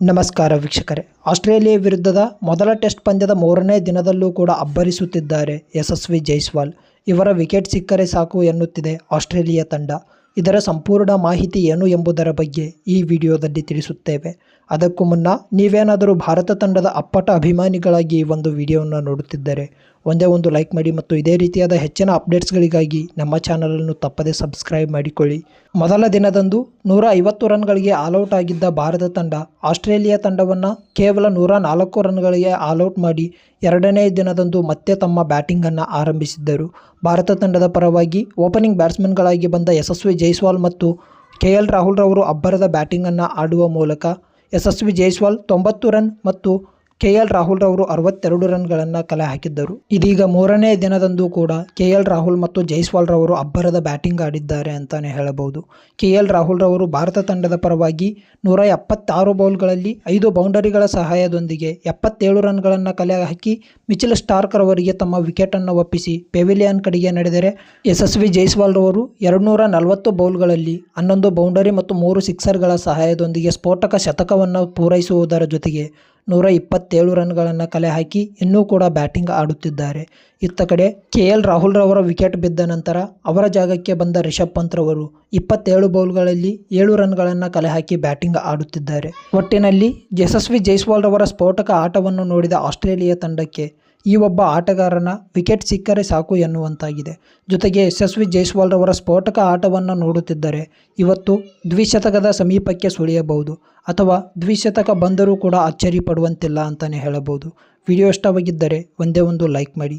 ನಮಸ್ಕಾರ ವೀಕ್ಷಕರೇ. ಆಸ್ಟ್ರೇಲಿಯಾ ವಿರುದ್ಧದ ಮೊದಲ ಟೆಸ್ಟ್ ಪಂದ್ಯದ ಮೂರನೇ ದಿನದಲ್ಲೂ ಕೂಡ ಅಬ್ಬರಿಸುತ್ತಿದ್ದಾರೆ ಯಶಸ್ವಿ ಜೈಸ್ವಾಲ್. ಇವರ ವಿಕೆಟ್ ಸಿಕ್ಕರೆ ಸಾಕು ಎನ್ನುತ್ತಿದೆ ಆಸ್ಟ್ರೇಲಿಯಾ ತಂಡ. ಇದರ ಸಂಪೂರ್ಣ ಮಾಹಿತಿ ಏನು ಎಂಬುದರ ಬಗ್ಗೆ ಈ ವಿಡಿಯೋದಲ್ಲಿ ತಿಳಿಸುತ್ತೇವೆ. ಅದಕ್ಕೂ ಮುನ್ನ ನೀವೇನಾದರೂ ಭಾರತ ತಂಡದ ಅಪ್ಪಟ ಅಭಿಮಾನಿಗಳಾಗಿ ಈ ಒಂದು ವಿಡಿಯೋವನ್ನು ನೋಡುತ್ತಿದ್ದರೆ ಒಂದೇ ಒಂದು ಲೈಕ್ ಮಾಡಿ ಮತ್ತು ಇದೇ ರೀತಿಯಾದ ಹೆಚ್ಚಿನ ಅಪ್ಡೇಟ್ಸ್ಗಳಿಗಾಗಿ ನಮ್ಮ ಚಾನಲನ್ನು ತಪ್ಪದೇ ಸಬ್ಸ್ಕ್ರೈಬ್ ಮಾಡಿಕೊಳ್ಳಿ. ಮೊದಲ ದಿನದಂದು ನೂರ ಐವತ್ತು ರನ್ಗಳಿಗೆ ಆಲ್ಔಟ್ ಆಗಿದ್ದ ಭಾರತ ತಂಡ ಆಸ್ಟ್ರೇಲಿಯಾ ತಂಡವನ್ನು ಕೇವಲ ನೂರ ನಾಲ್ಕು ರನ್ಗಳಿಗೆ ಆಲ್ಔಟ್ ಮಾಡಿ ಎರಡನೇ ದಿನದಂದು ಮತ್ತೆ ತಮ್ಮ ಬ್ಯಾಟಿಂಗನ್ನು ಆರಂಭಿಸಿದ್ದರು. ಭಾರತ ತಂಡದ ಪರವಾಗಿ ಓಪನಿಂಗ್ ಬ್ಯಾಟ್ಸ್ಮನ್ಗಳಾಗಿ ಬಂದ ಯಶಸ್ವಿ ಜೈಸ್ವಾಲ್ ಮತ್ತು ಕೆ ಎಲ್ ರಾಹುಲ್ ರವರು ಅಬ್ಬರದ ಬ್ಯಾಟಿಂಗನ್ನು ಆಡುವ ಮೂಲಕ ಯಶಸ್ವಿ ಜೈಸ್ವಾಲ್ ತೊಂಬತ್ತು ರನ್ ಮತ್ತು ಕೆ ಎಲ್ ರಾಹುಲ್ ರವರು ಅರವತ್ತೆರಡು ರನ್ಗಳನ್ನು ಕಲೆ ಹಾಕಿದ್ದರು. ಇದೀಗ ಮೂರನೇ ದಿನದಂದು ಕೂಡ ಕೆಎಲ್ ರಾಹುಲ್ ಮತ್ತು ಜೈಸ್ವಾಲ್ ರವರು ಅಬ್ಬರದ ಬ್ಯಾಟಿಂಗ್ ಆಡಿದ್ದಾರೆ ಅಂತಾನೆ ಹೇಳಬಹುದು. ಕೆಎಲ್ ರಾಹುಲ್ ರವರು ಭಾರತ ತಂಡದ ಪರವಾಗಿ ನೂರ ಎಪ್ಪತ್ತಾರು ಬೌಲ್ಗಳಲ್ಲಿ ಐದು ಬೌಂಡರಿಗಳ ಸಹಾಯದೊಂದಿಗೆ ಎಪ್ಪತ್ತೇಳು ರನ್ಗಳನ್ನು ಕಲೆ ಹಾಕಿ ಮಿಚಿಲ್ ಸ್ಟಾರ್ಕ್ ರವರಿಗೆ ತಮ್ಮ ವಿಕೆಟನ್ನು ಒಪ್ಪಿಸಿ ಪೆವಿಲಿಯನ್ ಕಡೆಗೆ ನಡೆದರೆ ಯಶಸ್ವಿ ಜೈಸ್ವಾಲ್ ರವರು ಎರಡುನೂರ ನಲವತ್ತು ಬೌಲ್ಗಳಲ್ಲಿ ಹನ್ನೊಂದು ಬೌಂಡರಿ ಮತ್ತು ಮೂರು ಸಿಕ್ಸರ್ಗಳ ಸಹಾಯದೊಂದಿಗೆ ಸ್ಫೋಟಕ ಶತಕವನ್ನು ಪೂರೈಸುವುದರ ಜೊತೆಗೆ ನೂರ ಇಪ್ಪತ್ತೇಳು ರನ್ಗಳನ್ನು ಕಲೆ ಹಾಕಿ ಇನ್ನೂ ಕೂಡ ಬ್ಯಾಟಿಂಗ್ ಆಡುತ್ತಿದ್ದಾರೆ. ಇತ್ತ ಕಡೆ ಕೆ ಎಲ್ ರಾಹುಲ್ ರವರ ವಿಕೆಟ್ ಬಿದ್ದ ನಂತರ ಅವರ ಜಾಗಕ್ಕೆ ಬಂದ ರಿಷಬ್ ಪಂತ್ ರವರು ಇಪ್ಪತ್ತೇಳು ಬೌಲ್ಗಳಲ್ಲಿ ಏಳು ರನ್ಗಳನ್ನು ಕಲೆ ಹಾಕಿ ಬ್ಯಾಟಿಂಗ್ ಆಡುತ್ತಿದ್ದಾರೆ. ಒಟ್ಟಿನಲ್ಲಿ ಯಶಸ್ವಿ ಜೈಸ್ವಾಲ್ ರವರ ಸ್ಫೋಟಕ ಆಟವನ್ನು ನೋಡಿದ ಆಸ್ಟ್ರೇಲಿಯಾ ತಂಡಕ್ಕೆ ಈ ಒಬ್ಬ ಆಟಗಾರನ ವಿಕೆಟ್ ಸಿಕ್ಕರೆ ಸಾಕು ಎನ್ನುವಂತಾಗಿದೆ. ಜೊತೆಗೆ ಯಶಸ್ವಿ ಜೈಸ್ವಾಲ್ ರವರ ಸ್ಫೋಟಕ ಆಟವನ್ನು ನೋಡುತ್ತಿದ್ದರೆ ಇವತ್ತು ದ್ವಿಶತಕದ ಸಮೀಪಕ್ಕೆ ಸುಳಿಯಬಹುದು ಅಥವಾ ದ್ವಿಶತಕ ಬಂದರೂ ಕೂಡ ಅಚ್ಚರಿ ಪಡುವಂತಿಲ್ಲ ಅಂತಲೇ ಹೇಳಬಹುದು. ವಿಡಿಯೋ ಇಷ್ಟವಾಗಿದ್ದರೆ ಒಂದೇ ಒಂದು ಲೈಕ್ ಮಾಡಿ.